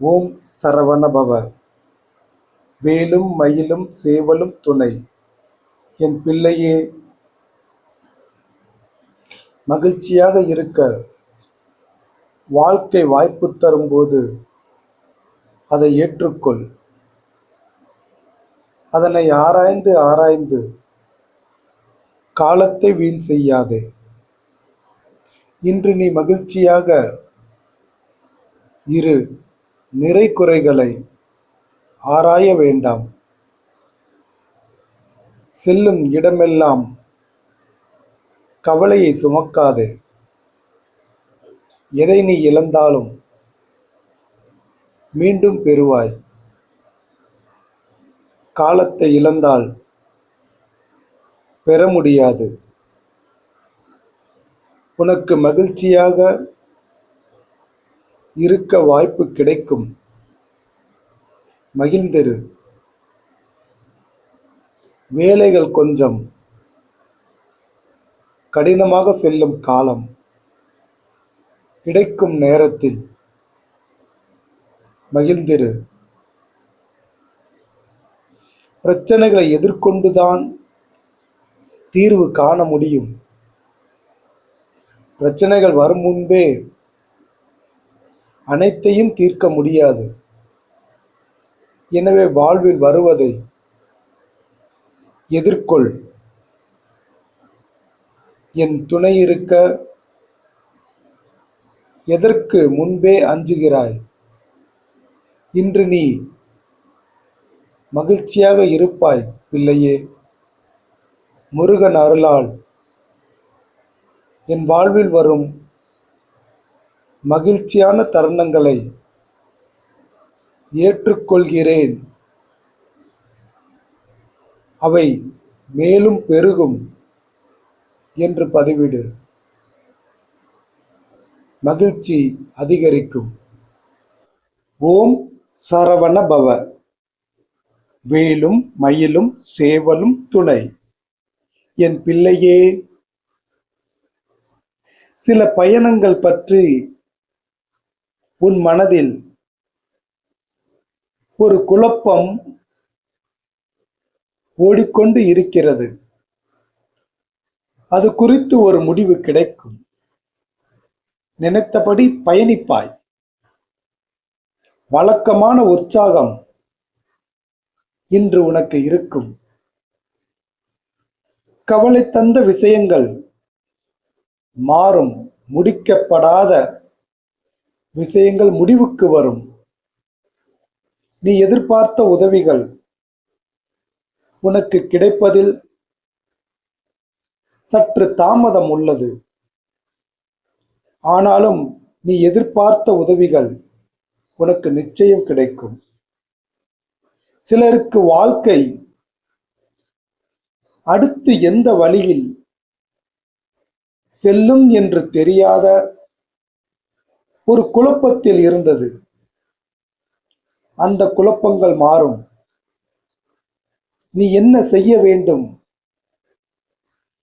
ஓம் சரவணபவ. வேலும் மயிலும் சேவலும் துணை. என் பிள்ளையே மகிழ்ச்சியாக இருக்க. வாழ்க்கை வாய்ப்பு தரும்போது அதை ஏற்றுக்கொள். அதனை ஆராய்ந்து ஆராய்ந்து காலத்தை வீண் செய்யாதே. இன்று நீ மகிழ்ச்சியாக இரு. நிறை குறைகளை ஆராய வேண்டாம். செல்லும் இடமெல்லாம் கவலையை சுமக்காதே. எதை நீ இழந்தாலும் மீண்டும் பெறுவாய். காலத்தை இழந்தால் பெற முடியாது. உனக்கு மகிழ்ச்சியாக இருக்க வாய்ப்பு கிடைக்கும். மகிழ்ந்திரு. வேலைகள் கொஞ்சம். கடினமாக செல்லும் காலம். கிடைக்கும் நேரத்தில். மகிழ்ந்திரு. பிரச்சனைகளை எதிர்கொண்டுதான் தீர்வு காண முடியும். பிரச்சனைகள் வரும் முன்பே அனைத்தையும் தீர்க்க முடியாது. எனவே வாழ்வில் வருவதை எதிர்கொள். என் துணை இருக்க எதற்கு முன்பே அஞ்சுகிறாய்? இன்று நீ மகிழ்ச்சியாக இருப்பாய் பிள்ளையே முருகன் அருளால் என் வாழ்வில் வரும் மகிழ்ச்சியான தருணங்களை ஏற்றுக்கொள்கிறேன். அவை மேலும் பெருகும் என்று பதிவிடு. மகிழ்ச்சி அதிகரிக்கும். ஓம் சரவண பவ. வேலும் மயிலும் சேவலும் துணை. என் பிள்ளையே சில பயணங்கள் பற்றி உன் மனதில் ஒரு குழப்பம் ஓடிக்கொண்டு இருக்கிறது. அது குறித்து ஒரு முடிவு கிடைக்கும். நினைத்தபடி பயணிப்பாய். வழக்கமான உற்சாகம் இன்று உனக்கு இருக்கும். கவலை தந்த விஷயங்கள் மாறும். முடிக்கப்படாத விஷயங்கள் முடிவுக்கு வரும். நீ எதிர்பார்த்த உதவிகள் உனக்கு கிடைப்பதில் சற்று தாமதம் உள்ளது. ஆனாலும் நீ எதிர்பார்த்த உதவிகள் உனக்கு நிச்சயம் கிடைக்கும். சிலருக்கு வாழ்க்கை அடுத்து எந்த வழியில் செல்லும் என்று தெரியாத ஒரு குழப்பத்தில் இருந்தது. அந்த குழப்பங்கள் மாறும். நீ என்ன செய்ய வேண்டும்?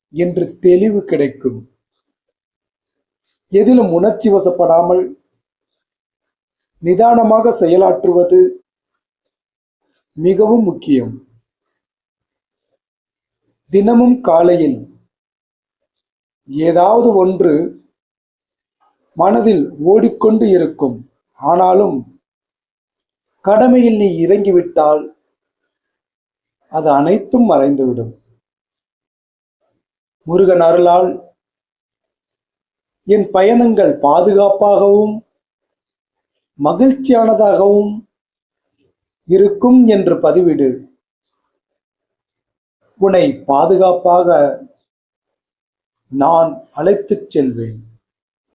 என்று தெளிவு கிடைக்கும். எதிலும் உணர்ச்சி வசப்படாமல் நிதானமாக செயலாற்றுவது மிகவும் முக்கியம். தினமும் காலையில் ஏதாவது ஒன்று மனதில் ஓடிக்கொண்டு இருக்கும். ஆனாலும் கடமையில் நீ இறங்கிவிட்டால் அது அனைத்தும் மறைந்துவிடும். முருகன் அருளால் என் பயணங்கள் பாதுகாப்பாகவும் மகிழ்ச்சியானதாகவும் இருக்கும் என்று பதிவிடு. உன்னை பாதுகாப்பாக நான் அழைத்துச் செல்வேன்.